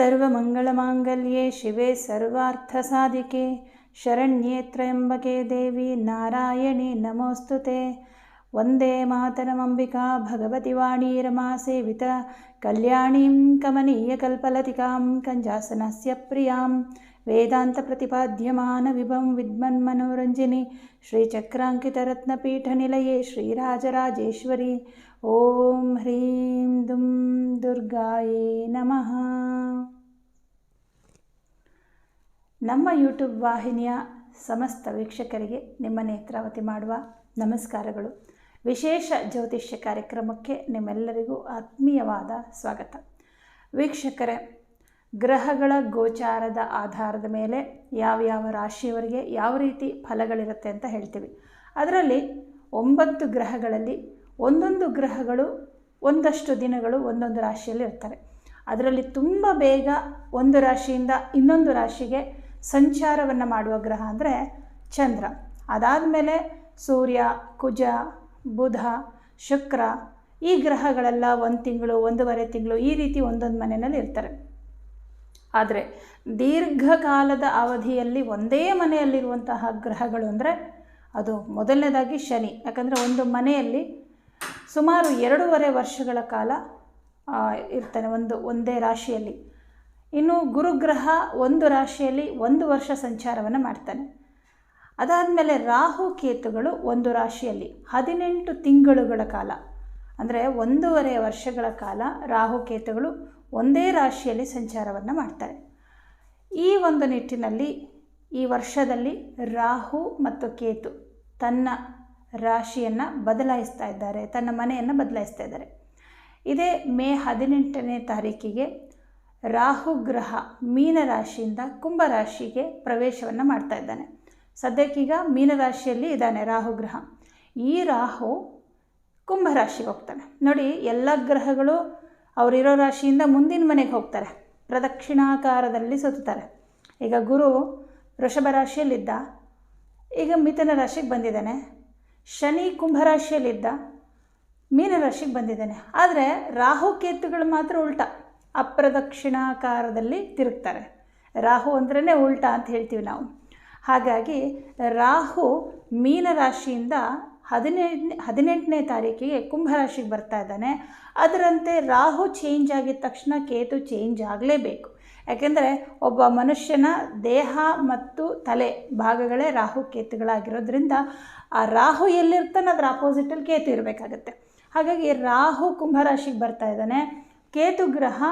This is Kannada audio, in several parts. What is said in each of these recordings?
सर्वमङ्गलमाङ्गल्ये शिवे सर्वार्थसाधिके शरण्ये त्र्यम्बके देवी नारायणी नमोऽस्तु ते। वन्दे मातरमम्बिका भगवति वाणी रमा सेविता कल्याणीं कमनीयकल्पलतिकां कञ्जासनस्य प्रियां वेदान्तप्रतिपाद्यमानविभं विद्मन्मनोरञ्जिनी श्रीचक्राङ्कितरत्नपीठनिलये श्रीराजराजेश्वरी ಓಂ ಹ್ರೀಂ ದುಂ ದುರ್ಗಾಯೇ ನಮಃ ನಮ್ಮ ಯೂಟ್ಯೂಬ್ ವಾಹಿನಿಯ ಸಮಸ್ತ ವೀಕ್ಷಕರಿಗೆ ನಿಮ್ಮ ನೇತ್ರಾವತಿ ಮಾಡುವ ನಮಸ್ಕಾರಗಳು. ವಿಶೇಷ ಜ್ಯೋತಿಷ್ಯ ಕಾರ್ಯಕ್ರಮಕ್ಕೆ ನಿಮ್ಮೆಲ್ಲರಿಗೂ ಆತ್ಮೀಯವಾದ ಸ್ವಾಗತ. ವೀಕ್ಷಕರೇ, ಗ್ರಹಗಳ ಗೋಚಾರದ ಆಧಾರದ ಮೇಲೆ ಯಾವ ಯಾವ ರಾಶಿಯವರಿಗೆ ಯಾವ ರೀತಿ ಫಲಗಳಿರುತ್ತೆ ಅಂತ ಹೇಳ್ತೀವಿ. ಅದರಲ್ಲಿ ಒಂಬತ್ತು ಗ್ರಹಗಳಲ್ಲಿ ಒಂದೊಂದು ಗ್ರಹಗಳು, ಒಂದಷ್ಟು ದಿನಗಳು ಒಂದೊಂದು ರಾಶಿಯಲ್ಲಿ ಇರ್ತಾರೆ. ಅದರಲ್ಲಿ ತುಂಬ ಬೇಗ ಒಂದು ರಾಶಿಯಿಂದ ಇನ್ನೊಂದು ರಾಶಿಗೆ ಸಂಚಾರವನ್ನು ಮಾಡುವ ಗ್ರಹ ಅಂದರೆ ಚಂದ್ರ. ಅದಾದ ಮೇಲೆ ಸೂರ್ಯ, ಕುಜ, ಬುಧ, ಶುಕ್ರ ಈ ಗ್ರಹಗಳೆಲ್ಲ ಒಂದು ತಿಂಗಳು, ಒಂದೂವರೆ ತಿಂಗಳು ಈ ರೀತಿ ಒಂದೊಂದು ಮನೆಯಲ್ಲಿ ಇರ್ತಾರೆ. ಆದರೆ ದೀರ್ಘಕಾಲದ ಅವಧಿಯಲ್ಲಿ ಒಂದೇ ಮನೆಯಲ್ಲಿರುವಂತಹ ಗ್ರಹಗಳು ಅಂದರೆ ಅದು ಮೊದಲನೇದಾಗಿ ಶನಿ. ಯಾಕಂದರೆ ಒಂದು ಮನೆಯಲ್ಲಿ ಸುಮಾರು ಎರಡೂವರೆ ವರ್ಷಗಳ ಕಾಲ ಇರ್ತಾನೆ ಒಂದು, ಒಂದೇ ರಾಶಿಯಲ್ಲಿ. ಇನ್ನು ಗುರುಗ್ರಹ ಒಂದು ರಾಶಿಯಲ್ಲಿ ಒಂದು ವರ್ಷ ಸಂಚಾರವನ್ನು ಮಾಡ್ತಾನೆ. ಅದಾದಮೇಲೆ ರಾಹು ಕೇತುಗಳು ಒಂದು ರಾಶಿಯಲ್ಲಿ, ಹದಿನೆಂಟು ತಿಂಗಳುಗಳ ಕಾಲ. ಅಂದರೆ ಒಂದೂವರೆ ವರ್ಷಗಳ ಕಾಲ ರಾಹು ಕೇತುಗಳು ಒಂದೇ ರಾಶಿಯಲ್ಲಿ ಸಂಚಾರವನ್ನು ಮಾಡ್ತಾರೆ. ಈ ಒಂದು ನಿಟ್ಟಿನಲ್ಲಿ ಈ ವರ್ಷದಲ್ಲಿ ರಾಹು ಮತ್ತು ಕೇತು ತನ್ನ ರಾಶಿಯನ್ನು ಬದಲಾಯಿಸ್ತಾ ಇದ್ದಾರೆ, ತನ್ನ ಮನೆಯನ್ನು ಬದಲಾಯಿಸ್ತಾ ಇದ್ದಾರೆ. ಇದೇ ಮೇ ಹದಿನೆಂಟನೇ ತಾರೀಕಿಗೆ ರಾಹು ಗ್ರಹ ಮೀನರಾಶಿಯಿಂದ ಕುಂಭರಾಶಿಗೆ ಪ್ರವೇಶವನ್ನು ಮಾಡ್ತಾ ಇದ್ದಾನೆ. ಸದ್ಯಕ್ಕೀಗ ಮೀನರಾಶಿಯಲ್ಲಿ ಇದ್ದಾನೆ ರಾಹು ಗ್ರಹ. ಈ ರಾಹು ಕುಂಭರಾಶಿಗೆ ಹೋಗ್ತಾನೆ. ನೋಡಿ, ಎಲ್ಲ ಗ್ರಹಗಳು ಅವರಿರೋ ರಾಶಿಯಿಂದ ಮುಂದಿನ ಮನೆಗೆ ಹೋಗ್ತಾರೆ. ಪ್ರದಕ್ಷಿಣಾಕಾರದಲ್ಲಿ ಸುತ್ತಾರೆ ಈಗ ಗುರು ವೃಷಭ ರಾಶಿಯಲ್ಲಿದ್ದ, ಈಗ ಮಿಥುನ ರಾಶಿಗೆ ಬಂದಿದ್ದಾನೆ. ಶನಿ ಕುಂಭರಾಶಿಯಲ್ಲಿದ್ದ ಮೀನರಾಶಿಗೆ ಬಂದಿದ್ದಾನೆ. ಆದರೆ ರಾಹು ಕೇತುಗಳು ಮಾತ್ರ ಉಲ್ಟ, ಅಪ್ರದಕ್ಷಿಣಾಕಾರದಲ್ಲಿ ತಿರುಗ್ತಾರೆ. ರಾಹು ಅಂದ್ರೇ ಉಲ್ಟ ಅಂತ ಹೇಳ್ತೀವಿ ನಾವು. ಹಾಗಾಗಿ ರಾಹು ಮೀನರಾಶಿಯಿಂದ ಹದಿನೆಂಟನೇ ಹದಿನೆಂಟನೇ ತಾರೀಕಿಗೆ ಕುಂಭರಾಶಿಗೆ ಬರ್ತಾ ಇದ್ದಾನೆ. ಅದರಂತೆ ರಾಹು ಚೇಂಜ್ ಆಗಿದ ತಕ್ಷಣ ಕೇತು ಚೇಂಜ್ ಆಗಲೇಬೇಕು. ಯಾಕೆಂದರೆ ಒಬ್ಬ ಮನುಷ್ಯನ ದೇಹ ಮತ್ತು ತಲೆ ಭಾಗಗಳೇ ರಾಹು ಕೇತುಗಳಾಗಿರೋದ್ರಿಂದ ಆ ರಾಹು ಎಲ್ಲಿರ್ತಾನೆ ಅದರ ಅಪೋಸಿಟಲ್ಲಿ ಕೇತು ಇರಬೇಕಾಗತ್ತೆ. ಹಾಗಾಗಿ ರಾಹು ಕುಂಭರಾಶಿಗೆ ಬರ್ತಾ ಇದ್ದಾನೆ. ಕೇತು ಗ್ರಹ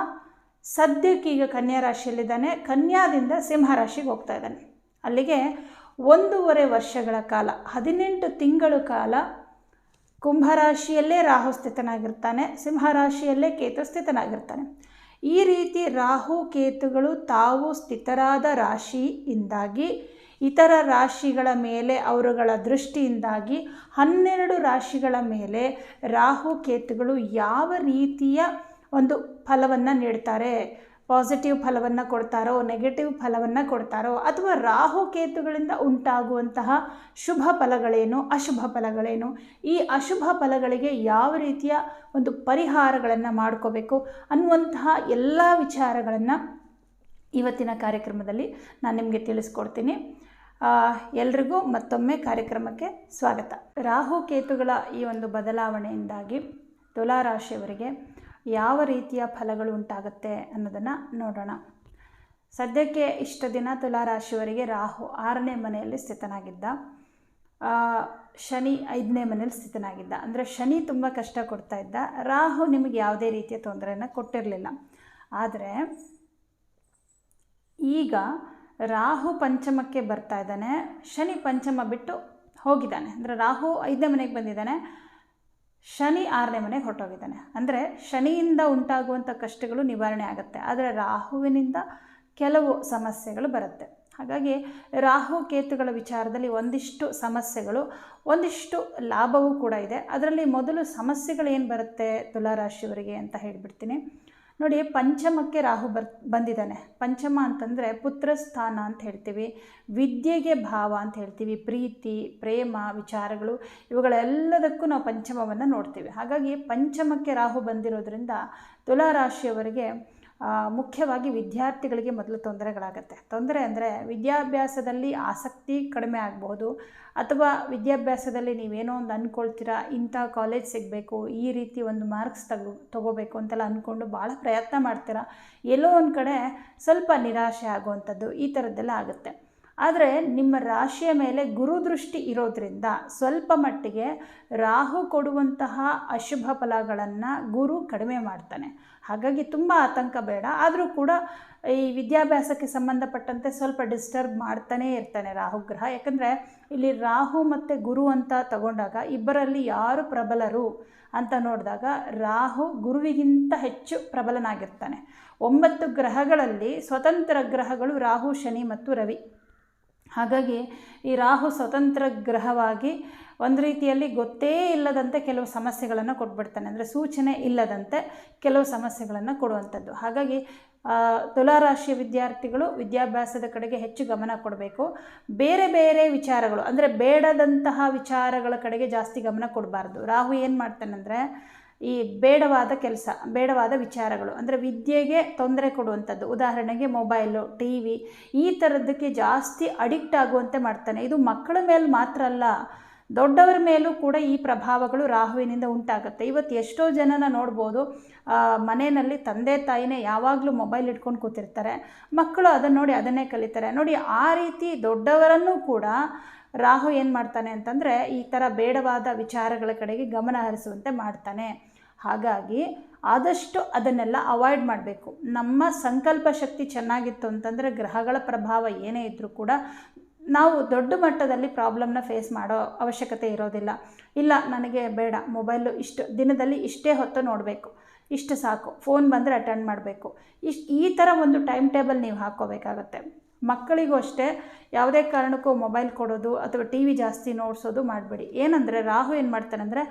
ಸದ್ಯಕ್ಕೀಗ ಕನ್ಯಾ ರಾಶಿಯಲ್ಲಿದ್ದಾನೆ. ಕನ್ಯಾದಿಂದ ಸಿಂಹರಾಶಿಗೆ ಹೋಗ್ತಾ ಇದ್ದಾನೆ. ಅಲ್ಲಿಗೆ ಒಂದೂವರೆ ವರ್ಷಗಳ ಕಾಲ, ಹದಿನೆಂಟು ತಿಂಗಳು ಕಾಲ ಕುಂಭರಾಶಿಯಲ್ಲೇ ರಾಹು ಸ್ಥಿತನಾಗಿರ್ತಾನೆ. ಸಿಂಹರಾಶಿಯಲ್ಲೇ ಕೇತು ಸ್ಥಿತನಾಗಿರ್ತಾನೆ. ಈ ರೀತಿ ರಾಹು ಕೇತುಗಳು ತಾವು ಸ್ಥಿತರಾದ ರಾಶಿಯಿಂದಾಗಿ, ಇತರ ರಾಶಿಗಳ ಮೇಲೆ ಅವರುಗಳ ದೃಷ್ಟಿಯಿಂದಾಗಿ, ಹನ್ನೆರಡು ರಾಶಿಗಳ ಮೇಲೆ ರಾಹು ಕೇತುಗಳು ಯಾವ ರೀತಿಯ ಒಂದು ಫಲವನ್ನು ನೀಡ್ತಾರೆ? ಪಾಸಿಟಿವ್ ಫಲವನ್ನು ಕೊಡ್ತಾರೋ ನೆಗೆಟಿವ್ ಫಲವನ್ನು ಕೊಡ್ತಾರೋ ಅಥವಾ ರಾಹು ಕೇತುಗಳಿಂದ ಉಂಟಾಗುವಂತಹ ಶುಭ ಫಲಗಳೇನು, ಅಶುಭ ಫಲಗಳೇನು, ಈ ಅಶುಭ ಫಲಗಳಿಗೆ ಯಾವ ರೀತಿಯ ಒಂದು ಪರಿಹಾರಗಳನ್ನು ಮಾಡ್ಕೋಬೇಕು ಅನ್ನುವಂತಹ ಎಲ್ಲ ವಿಚಾರಗಳನ್ನು ಇವತ್ತಿನ ಕಾರ್ಯಕ್ರಮದಲ್ಲಿ ನಾನು ನಿಮಗೆ ತಿಳಿಸ್ಕೊಡ್ತೀನಿ. ಎಲ್ರಿಗೂ ಮತ್ತೊಮ್ಮೆ ಕಾರ್ಯಕ್ರಮಕ್ಕೆ ಸ್ವಾಗತ. ರಾಹು ಕೇತುಗಳ ಈ ಒಂದು ಬದಲಾವಣೆಯಿಂದಾಗಿ ತುಲಾರಾಶಿಯವರಿಗೆ ಯಾವ ರೀತಿಯ ಫಲಗಳು ಉಂಟಾಗುತ್ತೆ ಅನ್ನೋದನ್ನು ನೋಡೋಣ. ಸದ್ಯಕ್ಕೆ ಇಷ್ಟ ದಿನ ತುಲಾರಾಶಿಯವರಿಗೆ ರಾಹು ಆರನೇ ಮನೆಯಲ್ಲಿ ಸ್ಥಿತನಾಗಿದ್ದ. ಶನಿ ಐದನೇ ಮನೇಲಿ ಸ್ಥಿತನಾಗಿದ್ದ. ಅಂದರೆ ಶನಿ ತುಂಬ ಕಷ್ಟ ಕೊಡ್ತಾ ಇದ್ದ. ರಾಹು ನಿಮಗೆ ಯಾವುದೇ ರೀತಿಯ ತೊಂದರೆಯನ್ನು ಕೊಟ್ಟಿರಲಿಲ್ಲ. ಆದರೆ ಈಗ ರಾಹು ಪಂಚಮಕ್ಕೆ ಬರ್ತಾ ಇದ್ದಾನೆ. ಶನಿ ಪಂಚಮ ಬಿಟ್ಟು ಹೋಗಿದ್ದಾನೆ. ಅಂದರೆ ರಾಹು ಐದನೇ ಮನೆಗೆ ಬಂದಿದ್ದಾನೆ. ಶನಿ ಆರನೇ ಮನೆಗೆ ಹೊರಟೋಗಿದ್ದಾನೆ. ಅಂದರೆ ಶನಿಯಿಂದ ಉಂಟಾಗುವಂಥ ಕಷ್ಟಗಳು ನಿವಾರಣೆ ಆಗುತ್ತೆ. ಆದರೆ ರಾಹುವಿನಿಂದ ಕೆಲವು ಸಮಸ್ಯೆಗಳು ಬರುತ್ತೆ. ಹಾಗಾಗಿ ರಾಹು ಕೇತುಗಳ ವಿಚಾರದಲ್ಲಿ ಒಂದಿಷ್ಟು ಸಮಸ್ಯೆಗಳು, ಒಂದಿಷ್ಟು ಲಾಭವೂ ಕೂಡ ಇದೆ. ಅದರಲ್ಲಿ ಮೊದಲು ಸಮಸ್ಯೆಗಳು ಏನು ಬರುತ್ತೆ ತುಲಾರಾಶಿಯವರಿಗೆ ಅಂತ ಹೇಳಿಬಿಡ್ತೀನಿ. ನೋಡಿ, ಪಂಚಮಕ್ಕೆ ರಾಹು ಬರ್, ಬಂದಿದ್ದಾನೆ. ಪಂಚಮ ಅಂತಂದರೆ ಪುತ್ರಸ್ಥಾನ ಅಂತ ಹೇಳ್ತೀವಿ, ವಿದ್ಯೆಗೆ ಭಾವ ಅಂತ ಹೇಳ್ತೀವಿ, ಪ್ರೀತಿ, ಪ್ರೇಮ, ವಿಚಾರಗಳು, ಇವುಗಳೆಲ್ಲದಕ್ಕೂ ನಾವು ಪಂಚಮವನ್ನು ನೋಡ್ತೀವಿ. ಹಾಗಾಗಿ ಪಂಚಮಕ್ಕೆ ರಾಹು ಬಂದಿರೋದ್ರಿಂದ ತುಲಾರಾಶಿಯವರಿಗೆ ಮುಖ್ಯವಾಗಿ ವಿದ್ಯಾರ್ಥಿಗಳಿಗೆ ಮೊದಲು ತೊಂದರೆಗಳಾಗುತ್ತೆ. ತೊಂದರೆ ಅಂದರೆ ವಿದ್ಯಾಭ್ಯಾಸದಲ್ಲಿ ಆಸಕ್ತಿ ಕಡಿಮೆ ಆಗ್ಬೋದು ಅಥವಾ ವಿದ್ಯಾಭ್ಯಾಸದಲ್ಲಿ ನೀವೇನೋ ಒಂದು ಅಂದ್ಕೊಳ್ತೀರಾ ಇಂಥ ಕಾಲೇಜ್ ಸಿಗಬೇಕು, ಈ ರೀತಿ ಒಂದು ಮಾರ್ಕ್ಸ್ ತಗೋ, ತಗೋಬೇಕು ಅಂತೆಲ್ಲ ಅಂದ್ಕೊಂಡು ಭಾಳ ಪ್ರಯತ್ನ ಮಾಡ್ತೀರಾ, ಎಲ್ಲೋ ಒಂದು ಕಡೆ ಸ್ವಲ್ಪ ನಿರಾಶೆ ಆಗುವಂಥದ್ದು ಈ ಥರದ್ದೆಲ್ಲ ಆಗುತ್ತೆ. ಆದರೆ ನಿಮ್ಮ ರಾಶಿಯ ಮೇಲೆ ಗುರುದೃಷ್ಟಿ ಇರೋದ್ರಿಂದ ಸ್ವಲ್ಪ ಮಟ್ಟಿಗೆ ರಾಹು ಕೊಡುವಂತಹ ಅಶುಭ ಫಲಗಳನ್ನು ಗುರು ಕಡಿಮೆ ಮಾಡ್ತಾನೆ. ಹಾಗಾಗಿ ತುಂಬ ಆತಂಕ ಬೇಡ. ಆದರೂ ಕೂಡ ಈ ವಿದ್ಯಾಭ್ಯಾಸಕ್ಕೆ ಸಂಬಂಧಪಟ್ಟಂತೆ ಸ್ವಲ್ಪ ಡಿಸ್ಟರ್ಬ್ ಮಾಡ್ತಾನೇ ಇರ್ತಾನೆ ರಾಹು ಗ್ರಹ. ಯಾಕಂದರೆ ಇಲ್ಲಿ ರಾಹು ಮತ್ತು ಗುರು ಅಂತ ತಗೊಂಡಾಗ ಇಬ್ಬರಲ್ಲಿ ಯಾರು ಪ್ರಬಲರು ಅಂತ ನೋಡಿದಾಗ ರಾಹು ಗುರುವಿಗಿಂತ ಹೆಚ್ಚು ಪ್ರಬಲನಾಗಿರ್ತಾನೆ. ಒಂಬತ್ತು ಗ್ರಹಗಳಲ್ಲಿ ಸ್ವತಂತ್ರ ಗ್ರಹಗಳು ರಾಹು, ಶನಿ ಮತ್ತು ರವಿ. ಹಾಗಾಗಿ ಈ ರಾಹು ಸ್ವತಂತ್ರ ಗ್ರಹವಾಗಿ ಒಂದು ರೀತಿಯಲ್ಲಿ ಗೊತ್ತೇ ಇಲ್ಲದಂತೆ ಕೆಲವು ಸಮಸ್ಯೆಗಳನ್ನು ಕೊಟ್ಬಿಡ್ತಾನೆ. ಅಂದರೆ ಸೂಚನೆ ಇಲ್ಲದಂತೆ ಕೆಲವು ಸಮಸ್ಯೆಗಳನ್ನು ಕೊಡುವಂಥದ್ದು. ಹಾಗಾಗಿ ತುಲಾರಾಶಿಯ ವಿದ್ಯಾರ್ಥಿಗಳು ವಿದ್ಯಾಭ್ಯಾಸದ ಕಡೆಗೆ ಹೆಚ್ಚು ಗಮನ ಕೊಡಬೇಕು. ಬೇರೆ ಬೇರೆ ವಿಚಾರಗಳು, ಅಂದರೆ ಬೇಡದಂತಹ ವಿಚಾರಗಳ ಕಡೆಗೆ ಜಾಸ್ತಿ ಗಮನ ಕೊಡಬಾರ್ದು. ರಾಹು ಏನು ಮಾಡ್ತಾನಂದರೆ ಈ ಬೇಡವಾದ ಕೆಲಸ, ಬೇಡವಾದ ವಿಚಾರಗಳು, ಅಂದರೆ ವಿದ್ಯೆಗೆ ತೊಂದರೆ ಕೊಡುವಂಥದ್ದು, ಉದಾಹರಣೆಗೆ ಮೊಬೈಲು, ಟಿ ವಿ, ಈ ಥರದ್ದಕ್ಕೆ ಜಾಸ್ತಿ ಅಡಿಕ್ಟ್ ಆಗುವಂತೆ ಮಾಡ್ತಾನೆ. ಇದು ಮಕ್ಕಳ ಮೇಲೆ ಮಾತ್ರ ಅಲ್ಲ, ದೊಡ್ಡವರ ಮೇಲೂ ಕೂಡ ಈ ಪ್ರಭಾವಗಳು ರಾಹುವಿನಿಂದ ಉಂಟಾಗುತ್ತೆ. ಇವತ್ತು ಎಷ್ಟೋ ಜನನ ನೋಡ್ಬೋದು ಮನೆಯಲ್ಲಿ ತಂದೆ ತಾಯಿನೇ ಯಾವಾಗಲೂ ಮೊಬೈಲ್ ಇಟ್ಕೊಂಡು ಕೂತಿರ್ತಾರೆ. ಮಕ್ಕಳು ಅದನ್ನು ನೋಡಿ ಅದನ್ನೇ ಕಲಿತಾರೆ. ನೋಡಿ, ಆ ರೀತಿ ದೊಡ್ಡವರನ್ನು ಕೂಡ ರಾಹು ಏನು ಮಾಡ್ತಾನೆ ಅಂತಂದರೆ ಈ ಥರ ಬೇಡವಾದ ವಿಚಾರಗಳ ಕಡೆಗೆ ಗಮನ ಹರಿಸುವಂತೆ ಮಾಡ್ತಾನೆ. ಹಾಗಾಗಿ ಆದಷ್ಟು ಅದನ್ನೆಲ್ಲ ಅವಾಯ್ಡ್ ಮಾಡಬೇಕು. ನಮ್ಮ ಸಂಕಲ್ಪ ಶಕ್ತಿ ಚೆನ್ನಾಗಿತ್ತು ಅಂತಂದರೆ ಗ್ರಹಗಳ ಪ್ರಭಾವ ಏನೇ ಇದ್ದರೂ ಕೂಡ ನಾವು ದೊಡ್ಡ ಮಟ್ಟದಲ್ಲಿ ಪ್ರಾಬ್ಲಮ್ನ ಫೇಸ್ ಮಾಡೋ ಅವಶ್ಯಕತೆ ಇರೋದಿಲ್ಲ. ಇಲ್ಲ, ನನಗೆ ಬೇಡ ಮೊಬೈಲು ಇಷ್ಟು, ದಿನದಲ್ಲಿ ಇಷ್ಟೇ ಹೊತ್ತು ನೋಡಬೇಕು. ಇಷ್ಟು ಸಾಕು ಫೋನ್ ಬಂದರೆ ಅಟೆಂಡ್ ಮಾಡಬೇಕು. ಇಷ್ಟು ಈ ಥರ ಒಂದು ಟೈಮ್ ಟೇಬಲ್ ನೀವು ಹಾಕ್ಕೋಬೇಕಾಗತ್ತೆ. ಮಕ್ಕಳಿಗೂ ಅಷ್ಟೇ ಯಾವುದೇ ಕಾರಣಕ್ಕೂ ಮೊಬೈಲ್ ಕೊಡೋದು ಅಥವಾ ಟಿ ವಿ ಜಾಸ್ತಿ ನೋಡಿಸೋದು ಮಾಡಬೇಡಿ. ಏನಂದರೆ ರಾಹು ಏನು ಮಾಡ್ತಾನೆ ಅಂದರೆ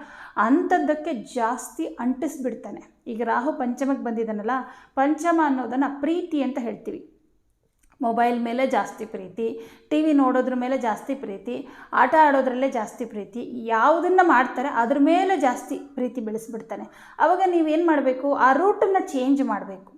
ಅಂಥದ್ದಕ್ಕೆ ಜಾಸ್ತಿ ಅಂಟಿಸ್ಬಿಡ್ತಾನೆ. ಈಗ ರಾಹು ಪಂಚಮಕ್ಕೆ ಬಂದಿದ್ದಾನಲ್ಲ, ಪಂಚಮ ಅನ್ನೋದನ್ನು ಪ್ರೀತಿ ಅಂತ ಹೇಳ್ತೀವಿ. ಮೊಬೈಲ್ ಮೇಲೆ ಜಾಸ್ತಿ ಪ್ರೀತಿ ಟಿ ವಿ ನೋಡೋದ್ರ ಮೇಲೆ ಜಾಸ್ತಿ ಪ್ರೀತಿ, ಆಟ ಆಡೋದ್ರಲ್ಲೇ ಜಾಸ್ತಿ ಪ್ರೀತಿ, ಯಾವುದನ್ನು ಮಾಡ್ತಾರೆ ಅದ್ರ ಮೇಲೆ ಜಾಸ್ತಿ ಪ್ರೀತಿ ಬೆಳೆಸ್ಬಿಡ್ತಾನೆ. ಆವಾಗ ನೀವೇನು ಮಾಡಬೇಕು? ಆ ರೂಟನ್ನು ಚೇಂಜ್ ಮಾಡಬೇಕು.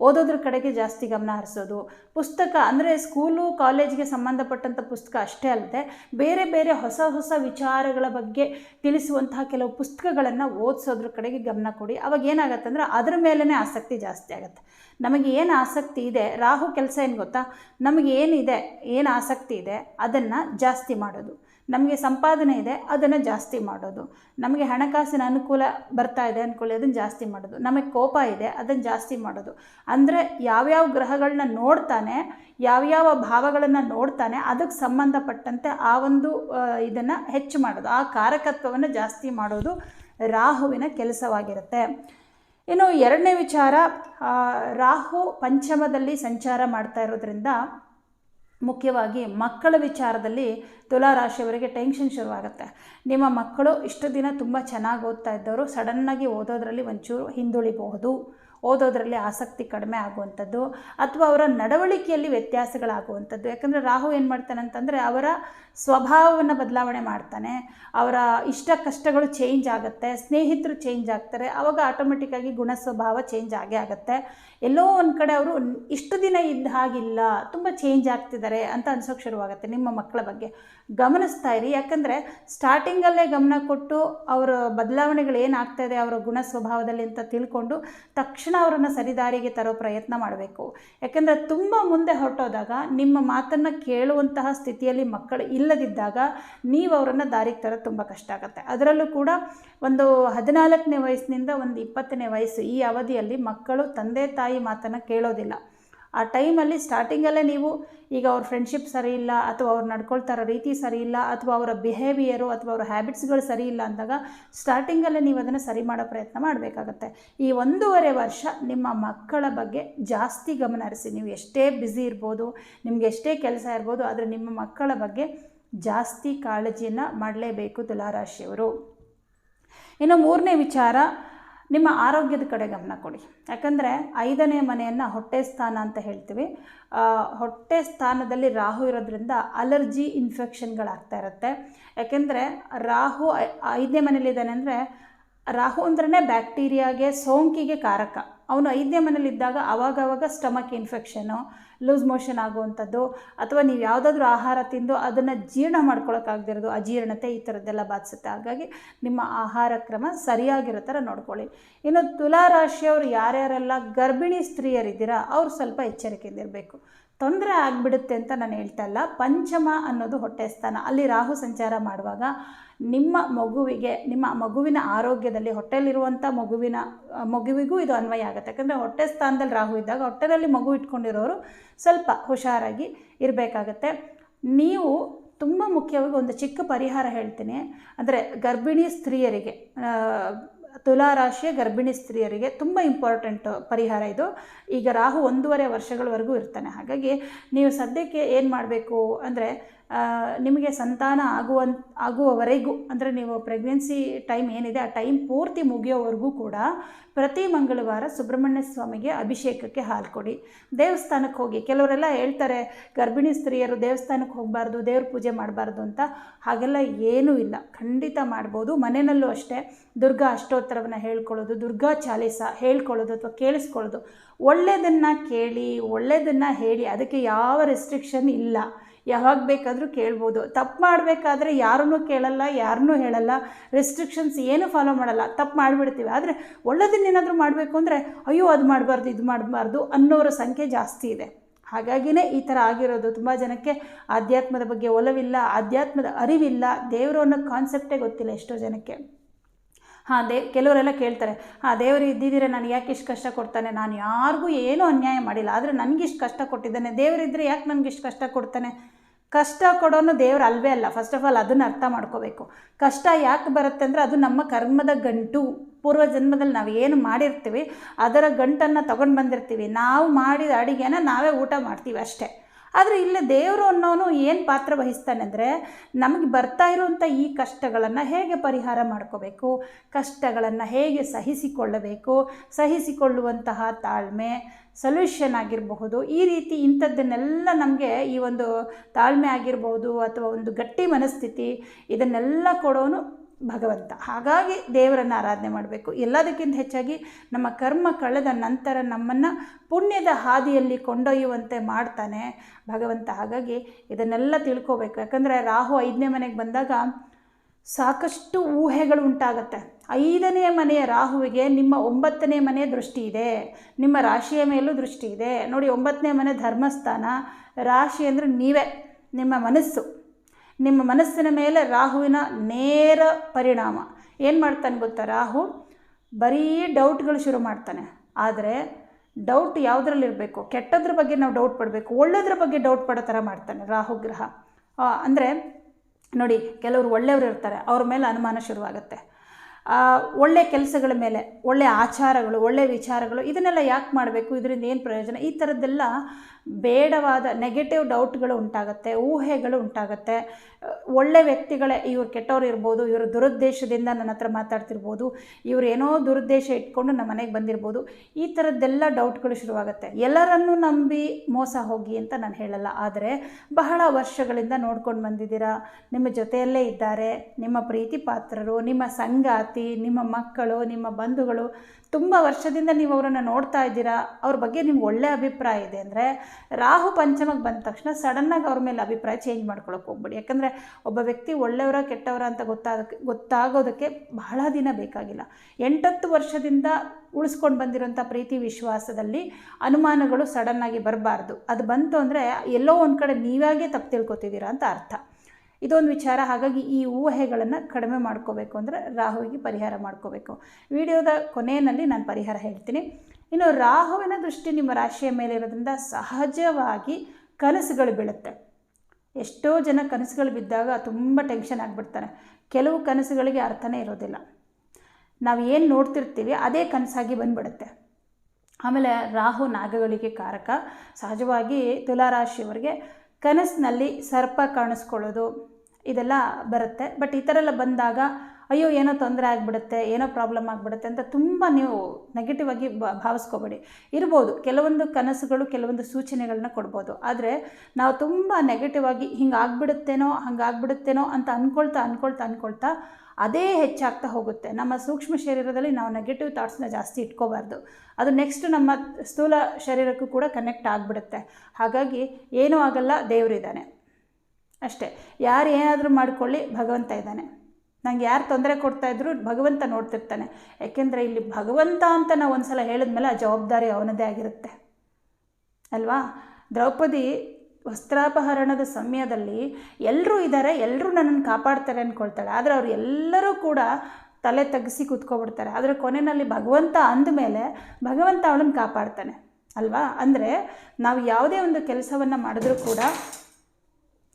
ಓದೋದ್ರ ಕಡೆಗೆ ಜಾಸ್ತಿ ಗಮನ ಹರಿಸೋದು. ಪುಸ್ತಕ ಅಂದರೆ ಸ್ಕೂಲು, ಕಾಲೇಜ್ಗೆ ಸಂಬಂಧಪಟ್ಟಂಥ ಪುಸ್ತಕ ಅಷ್ಟೇ ಅಲ್ಲದೆ ಬೇರೆ ಬೇರೆ ಹೊಸ ಹೊಸ ವಿಚಾರಗಳ ಬಗ್ಗೆ ತಿಳಿಸುವಂತಹ ಕೆಲವು ಪುಸ್ತಕಗಳನ್ನು ಓದಿಸೋದ್ರ ಕಡೆಗೆ ಗಮನ ಕೊಡಿ. ಅವಾಗ ಏನಾಗುತ್ತೆ ಅಂದರೆ ಅದ್ರ ಮೇಲೇ ಆಸಕ್ತಿ ಜಾಸ್ತಿ ಆಗುತ್ತೆ. ನಮಗೆ ಏನು ಆಸಕ್ತಿ ಇದೆ, ರಾಹು ಕೆಲಸ ಏನು ಗೊತ್ತಾ? ನಮಗೆ ಏನಿದೆ, ಏನು ಆಸಕ್ತಿ ಇದೆ, ಅದನ್ನು ಜಾಸ್ತಿ ಮಾಡೋದು. ನಮಗೆ ಸಂಪಾದನೆ ಇದೆ, ಅದನ್ನು ಜಾಸ್ತಿ ಮಾಡೋದು. ನಮಗೆ ಹಣಕಾಸಿನ ಅನುಕೂಲ ಬರ್ತಾ ಇದೆ ಅಂದ್ಕೊಳ್ಳಿ ಅದನ್ನು ಜಾಸ್ತಿ ಮಾಡೋದು. ನಮಗೆ ಕೋಪ ಇದೆ, ಅದನ್ನು ಜಾಸ್ತಿ ಮಾಡೋದು. ಅಂದರೆ ಯಾವ್ಯಾವ ಗ್ರಹಗಳನ್ನ ನೋಡ್ತಾನೆ, ಯಾವ್ಯಾವ ಭಾವಗಳನ್ನು ನೋಡ್ತಾನೆ ಅದಕ್ಕೆ ಸಂಬಂಧಪಟ್ಟಂತೆ ಆ ಒಂದು ಇದನ್ನು ಹೆಚ್ಚು ಮಾಡೋದು. ಆ ಕಾರಕತ್ವವನ್ನು ಜಾಸ್ತಿ ಮಾಡೋದು ರಾಹುವಿನ ಕೆಲಸವಾಗಿರುತ್ತೆ. ಇನ್ನು ಎರಡನೇ ವಿಚಾರ ರಾಹು ಪಂಚಮದಲ್ಲಿ ಸಂಚಾರ ಮಾಡ್ತಾ ಇರೋದ್ರಿಂದ ಮುಖ್ಯವಾಗಿ ಮಕ್ಕಳ ವಿಚಾರದಲ್ಲಿ ತುಲಾರಾಶಿಯವರಿಗೆ ಟೆನ್ಷನ್ ಶುರುವಾಗುತ್ತೆ. ನಿಮ್ಮ ಮಕ್ಕಳು ಇಷ್ಟು ದಿನ ತುಂಬ ಚೆನ್ನಾಗಿ ಓದ್ತಾ ಇದ್ದವರು, ಸಡನ್ನಾಗಿ ಓದೋದ್ರಲ್ಲಿ ಒಂಚೂರು ಹಿಂದುಳಿಬಹುದು. ಓದೋದ್ರಲ್ಲಿ ಆಸಕ್ತಿ ಕಡಿಮೆ ಆಗುವಂಥದ್ದು, ಅಥವಾ ಅವರ ನಡವಳಿಕೆಯಲ್ಲಿ ವ್ಯತ್ಯಾಸಗಳಾಗುವಂಥದ್ದು. ಯಾಕಂದರೆ ರಾಹು ಏನು ಮಾಡ್ತಾನೆ ಅಂತಂದರೆ ಅವರ ಸ್ವಭಾವವನ್ನು ಬದಲಾವಣೆ ಮಾಡ್ತಾನೆ. ಅವರ ಇಷ್ಟ ಕಷ್ಟಗಳು ಚೇಂಜ್ ಆಗುತ್ತೆ, ಸ್ನೇಹಿತರು ಚೇಂಜ್ ಆಗ್ತಾರೆ ಆವಾಗ ಆಟೋಮೆಟಿಕ್ಕಾಗಿ ಗುಣ ಸ್ವಭಾವ ಚೇಂಜ್ ಆಗೇ ಆಗುತ್ತೆ. ಎಲ್ಲೋ ಒಂದು ಕಡೆ ಅವರು ಇಷ್ಟು ದಿನ ಇದ್ದ ಹಾಗಿಲ್ಲ, ತುಂಬ ಚೇಂಜ್ ಆಗ್ತಿದ್ದಾರೆ ಅಂತ ಅನ್ಸೋಕೆ ಶುರುವಾಗುತ್ತೆ ನಿಮ್ಮ ಮಕ್ಕಳ ಬಗ್ಗೆ. ಗಮನಿಸ್ತಾ ಇರಿ, ಯಾಕಂದರೆ ಸ್ಟಾರ್ಟಿಂಗಲ್ಲೇ ಗಮನ ಕೊಟ್ಟು ಅವರ ಬದಲಾವಣೆಗಳು ಏನಾಗ್ತಾ ಇದೆ, ಅವರ ಗುಣ ಸ್ವಭಾವದಲ್ಲಿ ಅಂತ ತಿಳ್ಕೊಂಡು ತಕ್ಷಣ ಅವರನ್ನು ಸರಿದಾರಿಗೆ ತರೋ ಪ್ರಯತ್ನ ಮಾಡಬೇಕು. ಯಾಕಂದರೆ ತುಂಬ ಮುಂದೆ ಹೊರಟೋದಾಗ ನಿಮ್ಮ ಮಾತನ್ನು ಕೇಳುವಂತಹ ಸ್ಥಿತಿಯಲ್ಲಿ ಮಕ್ಕಳು ಇಲ್ಲದಿದ್ದಾಗ ನೀವು ಅವರನ್ನು ದಾರಿಗೆ ತರೋದು ತುಂಬ ಕಷ್ಟ ಆಗುತ್ತೆ. ಅದರಲ್ಲೂ ಕೂಡ ಒಂದು ಹದಿನಾಲ್ಕನೇ ವಯಸ್ಸಿನಿಂದ ಒಂದು ಇಪ್ಪತ್ತನೇ ವಯಸ್ಸು ಈ ಅವಧಿಯಲ್ಲಿ ಮಕ್ಕಳು ತಂದೆ ತಾಯಿ ಮಾತನ್ನು ಕೇಳೋದಿಲ್ಲ. ಆ ಟೈಮಲ್ಲಿ ಸ್ಟಾರ್ಟಿಂಗಲ್ಲೇ ನೀವು ಈಗ ಅವ್ರ ಫ್ರೆಂಡ್ಶಿಪ್ ಸರಿ ಇಲ್ಲ ಅಥವಾ ಅವ್ರು ನಡ್ಕೊಳ್ತಾ ಇರೋ ರೀತಿ ಸರಿ ಇಲ್ಲ ಅಥವಾ ಅವರ ಬಿಹೇವಿಯರು ಅಥವಾ ಅವರ ಹ್ಯಾಬಿಟ್ಸ್ಗಳು ಸರಿ ಇಲ್ಲ ಅಂದಾಗ ಸ್ಟಾರ್ಟಿಂಗಲ್ಲೇ ನೀವು ಅದನ್ನು ಸರಿ ಮಾಡೋ ಪ್ರಯತ್ನ ಮಾಡಬೇಕಾಗತ್ತೆ. ಈ ಒಂದೂವರೆ ವರ್ಷ ನಿಮ್ಮ ಮಕ್ಕಳ ಬಗ್ಗೆ ಜಾಸ್ತಿ ಗಮನ ಹರಿಸಿ. ನೀವು ಎಷ್ಟೇ ಬ್ಯುಸಿ ಇರ್ಬೋದು, ನಿಮಗೆ ಎಷ್ಟೇ ಕೆಲಸ ಇರ್ಬೋದು, ಆದರೆ ನಿಮ್ಮ ಮಕ್ಕಳ ಬಗ್ಗೆ ಜಾಸ್ತಿ ಕಾಳಜಿಯನ್ನು ಮಾಡಲೇಬೇಕು ತುಲಾರಾಶಿಯವರು. ಇನ್ನು ಮೂರನೇ ವಿಚಾರ, ನಿಮ್ಮ ಆರೋಗ್ಯದ ಕಡೆ ಗಮನ ಕೊಡಿ. ಯಾಕಂದರೆ ಐದನೇ ಮನೆಯನ್ನು ಹೊಟ್ಟೆ ಸ್ಥಾನ ಅಂತ ಹೇಳ್ತೀವಿ. ಹೊಟ್ಟೆ ಸ್ಥಾನದಲ್ಲಿ ರಾಹು ಇರೋದ್ರಿಂದ ಅಲರ್ಜಿ ಇನ್ಫೆಕ್ಷನ್ಗಳಾಗ್ತಾ ಇರುತ್ತೆ. ಯಾಕೆಂದರೆ ರಾಹು ಐದನೇ ಮನೇಲಿದ್ದಾನೆ ಅಂದರೆ ರಾಹು ಅಂದ್ರೇ ಬ್ಯಾಕ್ಟೀರಿಯಾಗೆ ಸೋಂಕಿಗೆ ಕಾರಕ. ಅವನು ಐದನೇ ಮನೇಲಿದ್ದಾಗ ಅವಾಗವಾಗ ಸ್ಟಮಕ್ ಇನ್ಫೆಕ್ಷನು, ಲೂಸ್ ಮೋಷನ್ ಆಗುವಂಥದ್ದು, ಅಥವಾ ನೀವು ಯಾವುದಾದ್ರೂ ಆಹಾರ ತಿಂದು ಅದನ್ನು ಜೀರ್ಣ ಮಾಡ್ಕೊಳಕ್ಕಾಗದಿರೋದು ಅಜೀರ್ಣತೆ ಈ ಥರದ್ದೆಲ್ಲ ಬಾಧಿಸುತ್ತೆ. ಹಾಗಾಗಿ ನಿಮ್ಮ ಆಹಾರ ಕ್ರಮ ಸರಿಯಾಗಿರೋ ಥರ ನೋಡ್ಕೊಳ್ಳಿ. ಇನ್ನು ತುಲಾರಾಶಿಯವರು ಯಾರ್ಯಾರೆಲ್ಲ ಗರ್ಭಿಣಿ ಸ್ತ್ರೀಯರಿದ್ದೀರಾ, ಅವ್ರು ಸ್ವಲ್ಪ ಎಚ್ಚರಿಕೆಯಿಂದ ಇರಬೇಕು ತೊಂದರೆ ಆಗಿಬಿಡುತ್ತೆ ಅಂತ ನಾನು ಹೇಳ್ತಾ ಇಲ್ಲ. ಪಂಚಮ ಅನ್ನೋದು ಹೊಟ್ಟೆ ಸ್ಥಾನ. ಅಲ್ಲಿ ರಾಹು ಸಂಚಾರ ಮಾಡುವಾಗ ನಿಮ್ಮ ಮಗುವಿಗೆ, ನಿಮ್ಮ ಮಗುವಿನ ಆರೋಗ್ಯದಲ್ಲಿ ಹೊಟ್ಟೆಯಲ್ಲಿರುವಂಥ ಮಗುವಿನ ಮಗುವಿಗೂ ಇದು ಅನ್ವಯ ಆಗುತ್ತೆ. ಯಾಕಂದರೆ ಹೊಟ್ಟೆ ಸ್ಥಾನದಲ್ಲಿ ರಾಹು ಇದ್ದಾಗ ಹೊಟ್ಟೆಯಲ್ಲಿ ಮಗು ಇಟ್ಕೊಂಡಿರೋರು ಸ್ವಲ್ಪ ಹುಷಾರಾಗಿ ಇರಬೇಕಾಗತ್ತೆ. ನೀವು ತುಂಬ ಮುಖ್ಯವಾಗಿ ಒಂದು ಚಿಕ್ಕ ಪರಿಹಾರ ಹೇಳ್ತೀನಿ. ಅಂದರೆ ಗರ್ಭಿಣಿ ಸ್ತ್ರೀಯರಿಗೆ ತುಲಾರಾಶಿಯ ಗರ್ಭಿಣಿ ಸ್ತ್ರೀಯರಿಗೆ ತುಂಬ ಇಂಪಾರ್ಟೆಂಟ್ ಪರಿಹಾರ ಇದು. ಈಗ ರಾಹು ಒಂದೂವರೆ ವರ್ಷಗಳವರೆಗೂ ಇರ್ತಾನೆ. ಹಾಗಾಗಿ ನೀವು ಸದ್ಯಕ್ಕೆ ಏನು ಮಾಡಬೇಕು ಅಂದರೆ ನಿಮಗೆ ಸಂತಾನ ಆಗುವ ಆಗುವವರೆಗೂ, ಅಂದರೆ ನೀವು ಪ್ರೆಗ್ನೆನ್ಸಿ ಟೈಮ್ ಏನಿದೆ, ಆ ಟೈಮ್ ಪೂರ್ತಿ ಮುಗಿಯೋವರೆಗೂ ಕೂಡ ಪ್ರತಿ ಮಂಗಳವಾರ ಸುಬ್ರಹ್ಮಣ್ಯ ಸ್ವಾಮಿಗೆ ಅಭಿಷೇಕಕ್ಕೆ ಹಾಲು ಕೊಡಿ. ದೇವಸ್ಥಾನಕ್ಕೆ ಹೋಗಿ, ಕೆಲವರೆಲ್ಲ ಹೇಳ್ತಾರೆ, ಗರ್ಭಿಣಿ ಸ್ತ್ರೀಯರು ದೇವಸ್ಥಾನಕ್ಕೆ ಹೋಗಬಾರ್ದು, ದೇವ್ರ ಪೂಜೆ ಮಾಡಬಾರ್ದು ಅಂತ. ಹಾಗೆಲ್ಲ ಏನೂ ಇಲ್ಲ. ಖಂಡಿತ ಮಾಡ್ಬೋದು. ಮನೆಯಲ್ಲೂ ಅಷ್ಟೇ, ದುರ್ಗಾ ಅಷ್ಟೋತ್ತರವನ್ನು ಹೇಳ್ಕೊಳ್ಳೋದು, ದುರ್ಗಾ ಚಾಲೀಸ ಹೇಳ್ಕೊಳ್ಳೋದು ಅಥವಾ ಕೇಳಿಸ್ಕೊಳ್ಳೋದು. ಒಳ್ಳೆಯದನ್ನು ಕೇಳಿ ಒಳ್ಳೆಯದನ್ನು ಹೇಳಿ, ಅದಕ್ಕೆ ಯಾವ ರೆಸ್ಟ್ರಿಕ್ಷನ್ ಇಲ್ಲ. ಯಾವಾಗ ಬೇಕಾದರೂ ಕೇಳ್ಬೋದು. ತಪ್ಪು ಮಾಡಬೇಕಾದ್ರೆ ಯಾರನ್ನೂ ಕೇಳಲ್ಲ, ಯಾರನ್ನೂ ಹೇಳಲ್ಲ ರೆಸ್ಟ್ರಿಕ್ಷನ್ಸ್ ಏನು ಫಾಲೋ ಮಾಡಲ್ಲ. ತಪ್ಪು ಮಾಡಿಬಿಡ್ತೀವಿ. ಆದರೆ ಒಳ್ಳೆಯದನ್ನೇನಾದರೂ ಮಾಡಬೇಕು ಅಂದರೆ, ಅಯ್ಯೋ, ಅದು ಮಾಡಬಾರ್ದು, ಇದು ಮಾಡಬಾರ್ದು ಅನ್ನೋರ ಸಂಖ್ಯೆ ಜಾಸ್ತಿ ಇದೆ. ಹಾಗಾಗಿನೇ ಈ ಥರ ಆಗಿರೋದು. ತುಂಬ ಜನಕ್ಕೆ ಆಧ್ಯಾತ್ಮದ ಬಗ್ಗೆ ಒಲವಿಲ್ಲ, ಆಧ್ಯಾತ್ಮದ ಅರಿವಿಲ್ಲ. ದೇವರು ಅನ್ನೋ ಕಾನ್ಸೆಪ್ಟೇ ಗೊತ್ತಿಲ್ಲ ಎಷ್ಟೋ ಜನಕ್ಕೆ. ಹಾಂ, ದೇ, ಕೆಲವರೆಲ್ಲ ಕೇಳ್ತಾರೆ, ಹಾಂ, ದೇವರು ಇದ್ದಿದ್ದೀರ, ನಾನು ಯಾಕೆ ಇಷ್ಟು ಕಷ್ಟ ಕೊಡ್ತಾನೆ? ನಾನು ಯಾರಿಗೂ ಏನೂ ಅನ್ಯಾಯ ಮಾಡಿಲ್ಲ. ಆದರೆ ನನಗಿಷ್ಟು ಕಷ್ಟ ಕೊಟ್ಟಿದ್ದಾನೆ. ದೇವರಿದ್ದರೆ ಯಾಕೆ ನನಗಿಷ್ಟು ಕಷ್ಟ ಕೊಡ್ತಾನೆ? ಕಷ್ಟ ಕೊಡೋನು ದೇವ್ರು ಅಲ್ವೇ ಅಲ್ಲ. ಫಸ್ಟ್ ಆಫ್ ಆಲ್ ಅದನ್ನು ಅರ್ಥ ಮಾಡ್ಕೋಬೇಕು. ಕಷ್ಟ ಯಾಕೆ ಬರುತ್ತೆ ಅಂದರೆ ಅದು ನಮ್ಮ ಕರ್ಮದ ಗಂಟು. ಪೂರ್ವ ಜನ್ಮದಲ್ಲಿ ನಾವು ಏನು ಮಾಡಿರ್ತೀವಿ ಅದರ ಗಂಟನ್ನು ತೊಗೊಂಡು ಬಂದಿರ್ತೀವಿ. ನಾವು ಮಾಡಿದ ಅಡುಗೆನ ನಾವೇ ಊಟ ಮಾಡ್ತೀವಿ ಅಷ್ಟೇ. ಆದರೆ ಇಲ್ಲಿ ದೇವರು ಅನ್ನೋನು ಏನು ಪಾತ್ರ ವಹಿಸ್ತಾನೆ ಅಂದರೆ ನಮಗೆ ಬರ್ತಾ ಇರುವಂಥ ಈ ಕಷ್ಟಗಳನ್ನು ಹೇಗೆ ಪರಿಹಾರ ಮಾಡ್ಕೋಬೇಕು, ಕಷ್ಟಗಳನ್ನು ಹೇಗೆ ಸಹಿಸಿಕೊಳ್ಳಬೇಕು, ಸಹಿಸಿಕೊಳ್ಳುವಂತಹ ತಾಳ್ಮೆ ಸೊಲ್ಯೂಷನ್ ಆಗಿರಬಹುದು, ಈ ರೀತಿ ಇಂಥದ್ದನ್ನೆಲ್ಲ ನಮಗೆ ಈ ಒಂದು ತಾಳ್ಮೆ ಆಗಿರ್ಬೋದು ಅಥವಾ ಒಂದು ಗಟ್ಟಿ ಮನಸ್ಥಿತಿ ಇದನ್ನೆಲ್ಲ ಕೊಡೋನು ಭಗವಂತ. ಹಾಗಾಗಿ ದೇವರನ್ನು ಆರಾಧನೆ ಮಾಡಬೇಕು. ಎಲ್ಲದಕ್ಕಿಂತ ಹೆಚ್ಚಾಗಿ ನಮ್ಮ ಕರ್ಮ ಕಳೆದ ನಂತರ ನಮ್ಮನ್ನು ಪುಣ್ಯದ ಹಾದಿಯಲ್ಲಿ ಕೊಂಡೊಯ್ಯುವಂತೆ ಮಾಡ್ತಾನೆ ಭಗವಂತ. ಹಾಗಾಗಿ ಇದನ್ನೆಲ್ಲ ತಿಳ್ಕೋಬೇಕು. ಯಾಕಂದರೆ ರಾಹು ಐದನೇ ಮನೆಗೆ ಬಂದಾಗ ಸಾಕಷ್ಟು ಊಹೆಗಳು ಉಂಟಾಗತ್ತೆ. ಐದನೇ ಮನೆಯ ರಾಹುವಿಗೆ ನಿಮ್ಮ ಒಂಬತ್ತನೇ ಮನೆಯ ದೃಷ್ಟಿ ಇದೆ. ನಿಮ್ಮ ರಾಶಿಯ ಮೇಲೂ ದೃಷ್ಟಿ ಇದೆ. ನೋಡಿ, ಒಂಬತ್ತನೇ ಮನೆ ಧರ್ಮಸ್ಥಾನ. ರಾಶಿ ಅಂದರೆ ನೀವೇ, ನಿಮ್ಮ ಮನಸ್ಸು. ನಿಮ್ಮ ಮನಸ್ಸಿನ ಮೇಲೆ ರಾಹುವಿನ ನೇರ ಪರಿಣಾಮ. ಏನು ಮಾಡ್ತಾನೆ ಗೊತ್ತಾ ರಾಹು? ಬರೀ ಡೌಟ್ಗಳು ಶುರು ಮಾಡ್ತಾನೆ. ಆದರೆ ಡೌಟ್ ಯಾವುದ್ರಲ್ಲಿರಬೇಕು? ಕೆಟ್ಟದ್ರ ಬಗ್ಗೆ ನಾವು ಡೌಟ್ ಪಡಬೇಕು. ಒಳ್ಳೆಯದ್ರ ಬಗ್ಗೆ ಡೌಟ್ ಪಡೋ ಥರ ಮಾಡ್ತಾನೆ ರಾಹು ಗ್ರಹ. ಅಂದರೆ ನೋಡಿ, ಕೆಲವರು ಒಳ್ಳೆಯವರು ಇರ್ತಾರೆ, ಅವ್ರ ಮೇಲೆ ಅನುಮಾನ ಶುರುವಾಗುತ್ತೆ. ಒಳ್ಳೆ ಕೆಲಸಗಳ ಮೇಲೆ, ಒಳ್ಳೆ ಆಚಾರಗಳು, ಒಳ್ಳೆ ವಿಚಾರಗಳು, ಇದನ್ನೆಲ್ಲ ಯಾಕೆ ಮಾಡಬೇಕು? ಇದರಿಂದ ಏನು ಪ್ರಯೋಜನ? ಈ ಥರದ್ದೆಲ್ಲ ಬೇಡವಾದ ನೆಗೆಟಿವ್ ಡೌಟ್ಗಳು ಉಂಟಾಗುತ್ತೆ, ಊಹೆಗಳು ಉಂಟಾಗುತ್ತೆ. ಒಳ್ಳೆ ವ್ಯಕ್ತಿಗಳೇ ಇವರು ಕೆಟ್ಟವ್ರು ಇರ್ಬೋದು, ಇವರು ದುರುದ್ದೇಶದಿಂದ ನನ್ನ ಹತ್ರ ಮಾತಾಡ್ತಿರ್ಬೋದು, ಇವರು ಏನೋ ದುರುದ್ದೇಶ ಇಟ್ಕೊಂಡು ನಮ್ಮ ಮನೆಗೆ ಬಂದಿರ್ಬೋದು, ಈ ಥರದ್ದೆಲ್ಲ ಡೌಟ್ಗಳು ಶುರುವಾಗುತ್ತೆ. ಎಲ್ಲರನ್ನು ನಂಬಿ ಮೋಸ ಹೋಗಿ ಅಂತ ನಾನು ಹೇಳಲ್ಲ. ಆದರೆ ಬಹಳ ವರ್ಷಗಳಿಂದ ನೋಡ್ಕೊಂಡು ಬಂದಿದ್ದೀರಾ? ನಿಮ್ಮ ಜೊತೆಯಲ್ಲೇ ಇದ್ದಾರೆ, ನಿಮ್ಮ ಪ್ರೀತಿ ಪಾತ್ರರು, ನಿಮ್ಮ ಸಂಗಾತಿ, ನಿಮ್ಮ ಮಕ್ಕಳು, ನಿಮ್ಮ ಬಂಧುಗಳು. ತುಂಬ ವರ್ಷದಿಂದ ನೀವು ಅವರನ್ನು ನೋಡ್ತಾ ಇದ್ದೀರಾ? ಅವ್ರ ಬಗ್ಗೆ ನಿಮ್ಗೆ ಒಳ್ಳೆಯ ಅಭಿಪ್ರಾಯ ಇದೆ ಅಂದರೆ ರಾಹು ಪಂಚಮಕ್ಕೆ ಬಂದ ತಕ್ಷಣ ಸಡನ್ನಾಗಿ ಅವ್ರ ಮೇಲೆ ಅಭಿಪ್ರಾಯ ಚೇಂಜ್ ಮಾಡ್ಕೊಳಕ್ಕೆ ಹೋಗ್ಬೇಡಿ. ಯಾಕಂದರೆ ಒಬ್ಬ ವ್ಯಕ್ತಿ ಒಳ್ಳೆಯವರ, ಕೆಟ್ಟವರ ಅಂತ ಗೊತ್ತಾಗಕ್ಕೆ ಗೊತ್ತಾಗೋದಕ್ಕೆ ಬಹಳ ದಿನ ಬೇಕಾಗಿಲ್ಲ. ಎಂಟತ್ತು ವರ್ಷದಿಂದ ಉಳಿಸ್ಕೊಂಡು ಬಂದಿರೋಂಥ ಪ್ರೀತಿ ವಿಶ್ವಾಸದಲ್ಲಿ ಅನುಮಾನಗಳು ಸಡನ್ನಾಗಿ ಬರಬಾರ್ದು. ಅದು ಬಂತು ಅಂದರೆ ಎಲ್ಲೋ ಒಂದು ಕಡೆ ನೀವಾಗೇ ತಪ್ಪು ತಿಳ್ಕೊತಿದ್ದೀರಾ ಅಂತ ಅರ್ಥ. ಇದೊಂದು ವಿಚಾರ. ಹಾಗಾಗಿ ಈ ಊಹೆಗಳನ್ನು ಕಡಿಮೆ ಮಾಡ್ಕೋಬೇಕು ಅಂದರೆ ರಾಹುವಿಗೆ ಪರಿಹಾರ ಮಾಡ್ಕೋಬೇಕು. ವಿಡಿಯೋದ ಕೊನೆಯಲ್ಲಿ ನಾನು ಪರಿಹಾರ ಹೇಳ್ತೀನಿ. ಇನ್ನು ರಾಹುವಿನ ದೃಷ್ಟಿ ನಿಮ್ಮ ರಾಶಿಯ ಮೇಲೆ ಇರೋದ್ರಿಂದ ಸಹಜವಾಗಿ ಕನಸುಗಳು ಬೀಳುತ್ತೆ. ಎಷ್ಟೋ ಜನ ಕನಸುಗಳು ಬಿದ್ದಾಗ ತುಂಬ ಟೆನ್ಷನ್ ಆಗಿಬಿಡ್ತಾರೆ. ಕೆಲವು ಕನಸುಗಳಿಗೆ ಅರ್ಥನೇ ಇರೋದಿಲ್ಲ. ನಾವು ಏನು ನೋಡ್ತಿರ್ತೀವಿ ಅದೇ ಕನಸಾಗಿ ಬಂದ್ಬಿಡುತ್ತೆ. ಆಮೇಲೆ ರಾಹು ನಾಗಗಳಿಗೆ ಕಾರಕ. ಸಹಜವಾಗಿ ತುಲಾರಾಶಿಯವರಿಗೆ ಕನಸಿನಲ್ಲಿ ಸರ್ಪ ಕಾಣಿಸ್ಕೊಳ್ಳೋದು ಇದೆಲ್ಲ ಬರುತ್ತೆ. ಬಟ್ ಈ ಥರ ಎಲ್ಲ ಬಂದಾಗ ಅಯ್ಯೋ, ಏನೋ ತೊಂದರೆ ಆಗಿಬಿಡುತ್ತೆ, ಏನೋ ಪ್ರಾಬ್ಲಮ್ ಆಗಿಬಿಡುತ್ತೆ ಅಂತ ತುಂಬ ನೀವು ನೆಗೆಟಿವ್ ಆಗಿ ಭಾವಿಸ್ಕೋಬೇಡಿ. ಇರ್ಬೋದು, ಕೆಲವೊಂದು ಕನಸುಗಳು, ಕೆಲವೊಂದು ಸೂಚನೆಗಳನ್ನ ಕೊಡ್ಬೋದು. ಆದರೆ ನಾವು ತುಂಬ ನೆಗೆಟಿವ್ ಆಗಿ ಹಿಂಗೆ ಆಗ್ಬಿಡುತ್ತೇನೋ, ಹಂಗೆ ಆಗ್ಬಿಡುತ್ತೇನೋ ಅಂತ ಅಂದ್ಕೊಳ್ತಾ ಅಂದ್ಕೊಳ್ತಾ ಅಂದ್ಕೊಳ್ತಾ ಅದೇ ಹೆಚ್ಚಾಗ್ತಾ ಹೋಗುತ್ತೆ. ನಮ್ಮ ಸೂಕ್ಷ್ಮ ಶರೀರದಲ್ಲಿ ನಾವು ನೆಗೆಟಿವ್ ಥಾಟ್ಸ್ನ ಜಾಸ್ತಿ ಇಟ್ಕೋಬಾರ್ದು. ಅದು ನೆಕ್ಸ್ಟ್ ನಮ್ಮ ಸ್ಥೂಲ ಶರೀರಕ್ಕೂ ಕೂಡ ಕನೆಕ್ಟ್ ಆಗಿಬಿಡುತ್ತೆ. ಹಾಗಾಗಿ ಏನೂ ಆಗಲ್ಲ, ದೇವರಿದ್ದಾನೆ. ಅಷ್ಟೇ. ಯಾರು ಏನಾದರೂ ಮಾಡಿಕೊಳ್ಳಿ, ಭಗವಂತ ಇದ್ದಾನೆ. ನಂಗೆ ಯಾರು ತೊಂದರೆ ಕೊಡ್ತಾಯಿದ್ರು ಭಗವಂತ ನೋಡ್ತಿರ್ತಾನೆ. ಯಾಕೆಂದರೆ ಇಲ್ಲಿ ಭಗವಂತ ಅಂತ ನಾವು ಒಂದು ಸಲ ಹೇಳಿದ್ಮೇಲೆ ಆ ಜವಾಬ್ದಾರಿ ಅವನದೇ ಆಗಿರುತ್ತೆ. ಅಲ್ವಾ? ದ್ರೌಪದಿ ವಸ್ತ್ರಾಪಹರಣದ ಸಮಯದಲ್ಲಿ ಎಲ್ಲರೂ ಇದ್ದಾರೆ ಎಲ್ಲರೂ ನನ್ನನ್ನು ಕಾಪಾಡ್ತಾರೆ ಅಂದ್ಕೊಳ್ತಾಳೆ ಆದರೆ ಅವ್ರು ಎಲ್ಲರೂ ಕೂಡ ತಲೆ ತಗ್ಗಿಸಿ ಕೂತ್ಕೊಬಿಡ್ತಾರೆ. ಆದರೆ ಕೊನೆಯಲ್ಲಿ ಭಗವಂತ ಅಂದಮೇಲೆ ಭಗವಂತ ಅವಳನ್ನು ಕಾಪಾಡ್ತಾನೆ. ಅಲ್ವಾ? ಅಂದರೆ ನಾವು ಯಾವುದೇ ಒಂದು ಕೆಲಸವನ್ನು ಮಾಡಿದ್ರೂ ಕೂಡ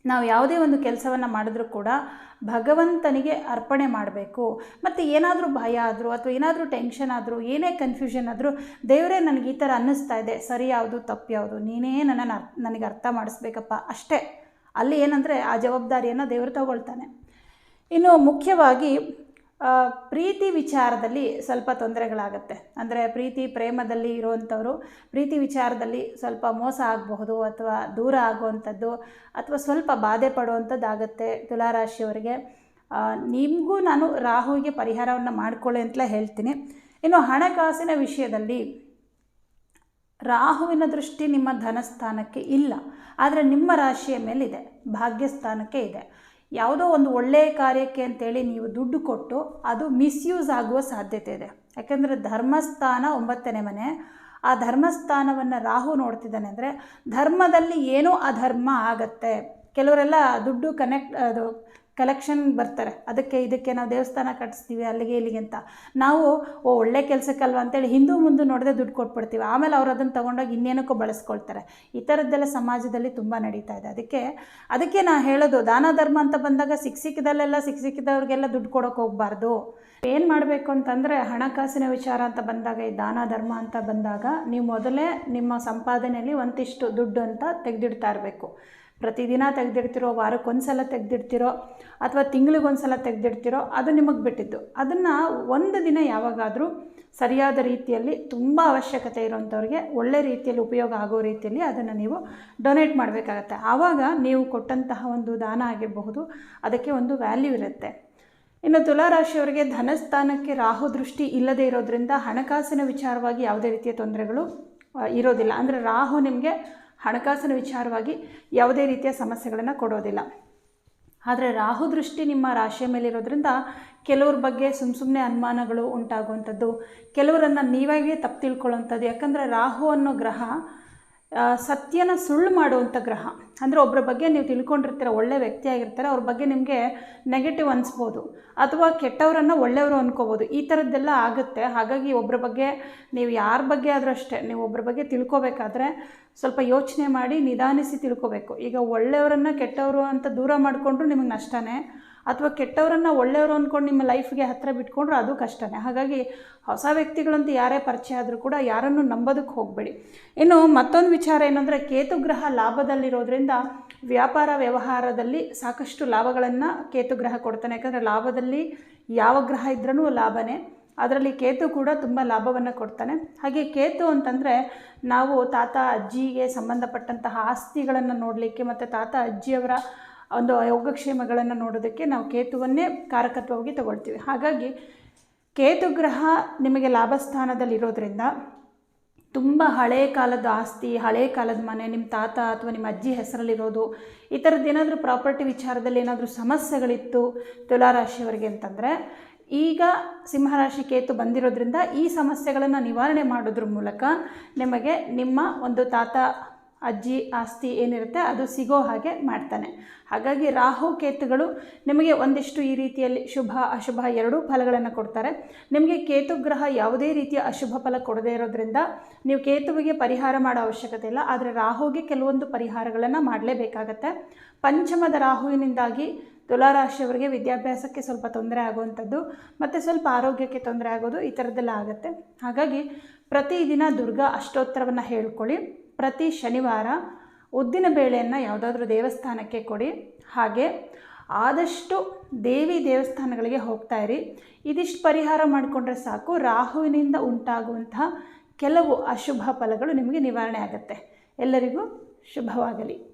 ನಾವು ಯಾವುದೇ ಒಂದು ಕೆಲಸವನ್ನು ಮಾಡಿದ್ರೂ ಕೂಡ ಭಗವಂತನಿಗೆ ಅರ್ಪಣೆ ಮಾಡಬೇಕು. ಮತ್ತು ಏನಾದರೂ ಭಯ ಆದರೂ ಅಥವಾ ಏನಾದರೂ ಟೆನ್ಷನ್ ಆದರೂ, ಏನೇ ಕನ್ಫ್ಯೂಷನ್ ಆದರೂ ದೇವರೇ ನನಗೆ ಈ ಥರ ಅನ್ನಿಸ್ತಾ ಇದೆ. ಸರಿ ಯಾವುದು, ತಪ್ಪು ಯಾವುದು, ನೀನೇ ನನ್ನನ್ನು ಅರ್, ನನಗೆ ಅರ್ಥ ಮಾಡಿಸ್ಬೇಕಪ್ಪ ಅಷ್ಟೇ. ಅಲ್ಲಿ ಏನಂದರೆ ಆ ಜವಾಬ್ದಾರಿಯನ್ನು ದೇವರು ತಗೊಳ್ತಾನೆ. ಇನ್ನು ಮುಖ್ಯವಾಗಿ ಪ್ರೀತಿ ವಿಚಾರದಲ್ಲಿ ಸ್ವಲ್ಪ ತೊಂದರೆಗಳಾಗತ್ತೆ. ಅಂದರೆ ಪ್ರೀತಿ ಪ್ರೇಮದಲ್ಲಿ ಇರುವಂಥವರು, ಪ್ರೀತಿ ವಿಚಾರದಲ್ಲಿ ಸ್ವಲ್ಪ ಮೋಸ ಆಗಬಹುದು ಅಥವಾ ದೂರ ಆಗುವಂಥದ್ದು ಅಥವಾ ಸ್ವಲ್ಪ ಬಾಧೆ ಪಡುವಂಥದ್ದಾಗತ್ತೆ ತುಲಾರಾಶಿಯವರಿಗೆ. ನಿಮಗೂ ನಾನು ರಾಹುವಿಗೆ ಪರಿಹಾರವನ್ನು ಮಾಡಿಕೊಳ್ಳಿ ಅಂತಲೇ ಹೇಳ್ತೀನಿ. ಇನ್ನು ಹಣಕಾಸಿನ ವಿಷಯದಲ್ಲಿ ರಾಹುವಿನ ದೃಷ್ಟಿ ನಿಮ್ಮ ಧನಸ್ಥಾನಕ್ಕೆ ಇಲ್ಲ. ಆದರೆ ನಿಮ್ಮ ರಾಶಿಯ ಮೇಲಿದೆ, ಭಾಗ್ಯಸ್ಥಾನಕ್ಕೆ ಇದೆ. ಯಾವುದೋ ಒಂದು ಒಳ್ಳೆಯ ಕಾರ್ಯಕ್ಕೆ ಅಂತೇಳಿ ನೀವು ದುಡ್ಡು ಕೊಟ್ಟು ಅದು ಮಿಸ್ಯೂಸ್ ಆಗುವ ಸಾಧ್ಯತೆ ಇದೆ. ಯಾಕೆಂದರೆ ಧರ್ಮಸ್ಥಾನ ಒಂಬತ್ತನೇ ಮನೆ. ಆ ಧರ್ಮಸ್ಥಾನವನ್ನು ರಾಹು ನೋಡ್ತಿದ್ದಾನೆ ಅಂದರೆ ಧರ್ಮದಲ್ಲಿ ಏನೋ ಅಧರ್ಮ ಆಗತ್ತೆ. ಕೆಲವರೆಲ್ಲ ದುಡ್ಡು ಕನೆಕ್ಟ್ ಅದು ಕಲೆಕ್ಷನ್ ಬರ್ತಾರೆ. ಅದಕ್ಕೆ ಇದಕ್ಕೆ ನಾವು ದೇವಸ್ಥಾನ ಕಟ್ಟಿಸ್ತೀವಿ, ಅಲ್ಲಿಗೆ ಇಲ್ಲಿಗೆ ಅಂತ. ನಾವು, ಓ, ಒಳ್ಳೆ ಕೆಲಸಕ್ಕಲ್ವ ಅಂತೇಳಿ ಹಿಂದೂ ಮುಂದೆ ನೋಡದೆ ದುಡ್ಡು ಕೊಟ್ಬಿಡ್ತೀವಿ. ಆಮೇಲೆ ಅವ್ರು ಅದನ್ನು ತೊಗೊಂಡೋಗಿ ಇನ್ನೇನಕ್ಕೂ ಬಳಸ್ಕೊಳ್ತಾರೆ. ಈ ಥರದ್ದೆಲ್ಲ ಸಮಾಜದಲ್ಲಿ ತುಂಬ ನಡೀತಾ ಇದೆ. ಅದಕ್ಕೆ ಅದಕ್ಕೆ ನಾ ಹೇಳೋದು, ದಾನ ಧರ್ಮ ಅಂತ ಬಂದಾಗ ಸಿಕ್ಕ ಸಿಕ್ಕಿದಲ್ಲೆಲ್ಲ ಸಿಕ್ಕ ಸಿಕ್ಕಿದವ್ರಿಗೆಲ್ಲ ದುಡ್ಡು ಕೊಡೋಕೆ ಹೋಗಬಾರ್ದು. ಏನು ಮಾಡಬೇಕು ಅಂತಂದರೆ ಹಣಕಾಸಿನ ವಿಚಾರ ಅಂತ ಬಂದಾಗ, ಈ ದಾನ ಧರ್ಮ ಅಂತ ಬಂದಾಗ, ನೀವು ಮೊದಲೇ ನಿಮ್ಮ ಸಂಪಾದನೆಯಲ್ಲಿ ಒಂದಿಷ್ಟು ದುಡ್ಡು ಅಂತ ತೆಗೆದಿಡ್ತಾ ಇರಬೇಕು. ಪ್ರತಿದಿನ ತೆಗೆದಿಡ್ತಿರೋ ವಾರಕ್ಕೊಂದು ಸಲ ತೆಗೆದಿಡ್ತಿರೋ ಅಥವಾ ತಿಂಗಳಿಗೊಂದು ಸಲ ತೆಗೆದಿಡ್ತಿರೋ ಅದು ನಿಮಗೆ ಬಿಟ್ಟಿದ್ದು. ಅದನ್ನು ಒಂದು ದಿನ ಯಾವಾಗಾದರೂ ಸರಿಯಾದ ರೀತಿಯಲ್ಲಿ ತುಂಬ ಅವಶ್ಯಕತೆ ಇರೋಂಥವ್ರಿಗೆ ಒಳ್ಳೆ ರೀತಿಯಲ್ಲಿ ಉಪಯೋಗ ಆಗೋ ರೀತಿಯಲ್ಲಿ ಅದನ್ನು ನೀವು ಡೊನೇಟ್ ಮಾಡಬೇಕಾಗತ್ತೆ. ಆವಾಗ ನೀವು ಕೊಟ್ಟಂತಹ ಒಂದು ದಾನ ಆಗಿರಬಹುದು, ಅದಕ್ಕೆ ಒಂದು ವ್ಯಾಲ್ಯೂ ಇರುತ್ತೆ. ಇನ್ನು ತುಲಾರಾಶಿಯವರಿಗೆ ಧನಸ್ಥಾನಕ್ಕೆ ರಾಹು ದೃಷ್ಟಿ ಇಲ್ಲದೇ ಇರೋದರಿಂದ ಹಣಕಾಸಿನ ವಿಚಾರವಾಗಿ ಯಾವುದೇ ರೀತಿಯ ತೊಂದರೆಗಳು ಇರೋದಿಲ್ಲ. ಅಂದರೆ ರಾಹು ನಿಮಗೆ ಹಣಕಾಸಿನ ವಿಚಾರವಾಗಿ ಯಾವುದೇ ರೀತಿಯ ಸಮಸ್ಯೆಗಳನ್ನು ಕೊಡೋದಿಲ್ಲ. ಆದರೆ ರಾಹು ದೃಷ್ಟಿ ನಿಮ್ಮ ರಾಶಿಯ ಮೇಲಿರೋದ್ರಿಂದ ಕೆಲವ್ರ ಬಗ್ಗೆ ಸುಮ್ಮ ಸುಮ್ಮನೆ ಅನುಮಾನಗಳು ಉಂಟಾಗುವಂಥದ್ದು. ಕೆಲವರನ್ನು ನೀವಾಗಿಯೇ ತಪ್ಪು ತಿಳ್ಕೊಳ್ಳೋವಂಥದ್ದು. ಯಾಕಂದರೆ ರಾಹು ಅನ್ನೋ ಗ್ರಹ ಸತ್ಯನ ಸುಳ್ಳು ಮಾಡುವಂಥ ಗ್ರಹ. ಅಂದರೆ ಒಬ್ಬರ ಬಗ್ಗೆ ನೀವು ತಿಳ್ಕೊಂಡಿರ್ತೀರ, ಒಳ್ಳೆ ವ್ಯಕ್ತಿ ಆಗಿರ್ತಾರೆ, ಅವ್ರ ಬಗ್ಗೆ ನಿಮಗೆ ನೆಗೆಟಿವ್ ಅನಿಸ್ಬೋದು. ಅಥವಾ ಕೆಟ್ಟವರನ್ನು ಒಳ್ಳೆಯವರು ಅನ್ಕೋಬೋದು. ಈ ಥರದ್ದೆಲ್ಲ ಆಗುತ್ತೆ. ಹಾಗಾಗಿ ಒಬ್ಬರ ಬಗ್ಗೆ ನೀವು ಯಾರ ಬಗ್ಗೆ ಆದರೂ ಅಷ್ಟೇ, ನೀವು ಒಬ್ಬರ ಬಗ್ಗೆ ತಿಳ್ಕೊಬೇಕಾದ್ರೆ ಸ್ವಲ್ಪ ಯೋಚನೆ ಮಾಡಿ ನಿಧಾನಿಸಿ ತಿಳ್ಕೊಬೇಕು. ಈಗ ಒಳ್ಳೆಯವರನ್ನು ಕೆಟ್ಟವರು ಅಂತ ದೂರ ಮಾಡಿಕೊಂಡ್ರು ನಿಮಗೆ ನಷ್ಟನೇ. ಅಥವಾ ಕೆಟ್ಟವರನ್ನು ಒಳ್ಳೆಯವರು ಅಂದ್ಕೊಂಡು ನಿಮ್ಮ ಲೈಫ್ಗೆ ಹತ್ತಿರ ಬಿಟ್ಕೊಂಡ್ರೆ ಅದು ಕಷ್ಟನೇ. ಹಾಗಾಗಿ ಹೊಸ ವ್ಯಕ್ತಿಗಳಂತ ಯಾರೇ ಪರಿಚಯ ಆದರೂ ಕೂಡ ಯಾರನ್ನು ನಂಬೋದಕ್ಕೆ ಹೋಗಬೇಡಿ. ಇನ್ನು ಮತ್ತೊಂದು ವಿಚಾರ ಏನಂದರೆ ಕೇತುಗ್ರಹ ಲಾಭದಲ್ಲಿರೋದ್ರಿಂದ ವ್ಯಾಪಾರ ವ್ಯವಹಾರದಲ್ಲಿ ಸಾಕಷ್ಟು ಲಾಭಗಳನ್ನು ಕೇತುಗ್ರಹ ಕೊಡ್ತಾನೆ. ಯಾಕಂದರೆ ಲಾಭದಲ್ಲಿ ಯಾವ ಗ್ರಹ ಇದ್ರೂ ಲಾಭನೇ. ಅದರಲ್ಲಿ ಕೇತು ಕೂಡ ತುಂಬ ಲಾಭವನ್ನು ಕೊಡ್ತಾನೆ. ಹಾಗೆ ಕೇತು ಅಂತಂದರೆ ನಾವು ತಾತ, ಅಜ್ಜಿಗೆ ಸಂಬಂಧಪಟ್ಟಂತಹ ಆಸ್ತಿಗಳನ್ನು ನೋಡಲಿಕ್ಕೆ ಮತ್ತು ತಾತ, ಅಜ್ಜಿಯವರ ಒಂದು ಯೋಗಕ್ಷೇಮಗಳನ್ನು ನೋಡೋದಕ್ಕೆ ನಾವು ಕೇತುವನ್ನೇ ಕಾರಕತ್ವವಾಗಿ ತಗೊಳ್ತೀವಿ. ಹಾಗಾಗಿ ಕೇತು ಗ್ರಹ ನಿಮಗೆ ಲಾಭಸ್ಥಾನದಲ್ಲಿರೋದ್ರಿಂದ ತುಂಬ ಹಳೆಯ ಕಾಲದ ಆಸ್ತಿ ಹಳೆಯ ಕಾಲದ ಮನೆ, ನಿಮ್ಮ ತಾತ ಅಥವಾ ನಿಮ್ಮ ಅಜ್ಜಿ ಹೆಸರಲ್ಲಿರೋದು, ಈ ಥರದ್ದು ಏನಾದರೂ ಪ್ರಾಪರ್ಟಿ ವಿಚಾರದಲ್ಲಿ ಏನಾದರೂ ಸಮಸ್ಯೆಗಳಿತ್ತು ತುಲಾರಾಶಿಯವರಿಗೆ ಅಂತಂದರೆ, ಈಗ ಸಿಂಹರಾಶಿ ಕೇತು ಬಂದಿರೋದ್ರಿಂದ ಈ ಸಮಸ್ಯೆಗಳನ್ನು ನಿವಾರಣೆ ಮಾಡೋದ್ರ ಮೂಲಕ ನಿಮಗೆ ನಿಮ್ಮ ಒಂದು ತಾತ ಅಜ್ಜಿ ಆಸ್ತಿ ಏನಿರುತ್ತೆ ಅದು ಸಿಗೋ ಹಾಗೆ ಮಾಡ್ತಾನೆ. ಹಾಗಾಗಿ ರಾಹು ಕೇತುಗಳು ನಿಮಗೆ ಒಂದಿಷ್ಟು ಈ ರೀತಿಯಲ್ಲಿ ಶುಭ, ಅಶುಭ ಎರಡೂ ಫಲಗಳನ್ನು ಕೊಡ್ತಾರೆ. ನಿಮಗೆ ಕೇತು ಗ್ರಹ ಯಾವುದೇ ರೀತಿಯ ಅಶುಭ ಫಲ ಕೊಡದೇ ಇರೋದ್ರಿಂದ ನೀವು ಕೇತುವಿಗೆ ಪರಿಹಾರ ಮಾಡೋ ಅವಶ್ಯಕತೆ ಇಲ್ಲ, ಆದರೆ ರಾಹುಗೆ ಕೆಲವೊಂದು ಪರಿಹಾರಗಳನ್ನು ಮಾಡಲೇಬೇಕಾಗತ್ತೆ. ಪಂಚಮದ ರಾಹುವಿನಿಂದಾಗಿ ತುಲಾರಾಶಿಯವರಿಗೆ ವಿದ್ಯಾಭ್ಯಾಸಕ್ಕೆ ಸ್ವಲ್ಪ ತೊಂದರೆ ಆಗುವಂಥದ್ದು, ಮತ್ತು ಸ್ವಲ್ಪ ಆರೋಗ್ಯಕ್ಕೆ ತೊಂದರೆ ಆಗೋದು ಈ ಥರದ್ದೆಲ್ಲ ಆಗುತ್ತೆ. ಹಾಗಾಗಿ ಪ್ರತಿದಿನ ದುರ್ಗಾ ಅಷ್ಟೋತ್ತರವನ್ನು ಹೇಳ್ಕೊಳ್ಳಿ. ಪ್ರತಿ ಶನಿವಾರ ಉದ್ದಿನ ಬೇಳೆಯನ್ನು ಯಾವುದಾದ್ರೂ ದೇವಸ್ಥಾನಕ್ಕೆ ಕೊಡಿ. ಹಾಗೆ ಆದಷ್ಟು ದೇವಿ ದೇವಸ್ಥಾನಗಳಿಗೆ ಹೋಗ್ತಾ ಇರಿ. ಇದಿಷ್ಟು ಪರಿಹಾರ ಮಾಡಿಕೊಂಡ್ರೆ ಸಾಕು. ರಾಹುವಿನಿಂದ ಉಂಟಾಗುವಂತಹ ಕೆಲವು ಅಶುಭ ಫಲಗಳು ನಿಮಗೆ ನಿವಾರಣೆ ಆಗುತ್ತೆ. ಎಲ್ಲರಿಗೂ ಶುಭವಾಗಲಿ.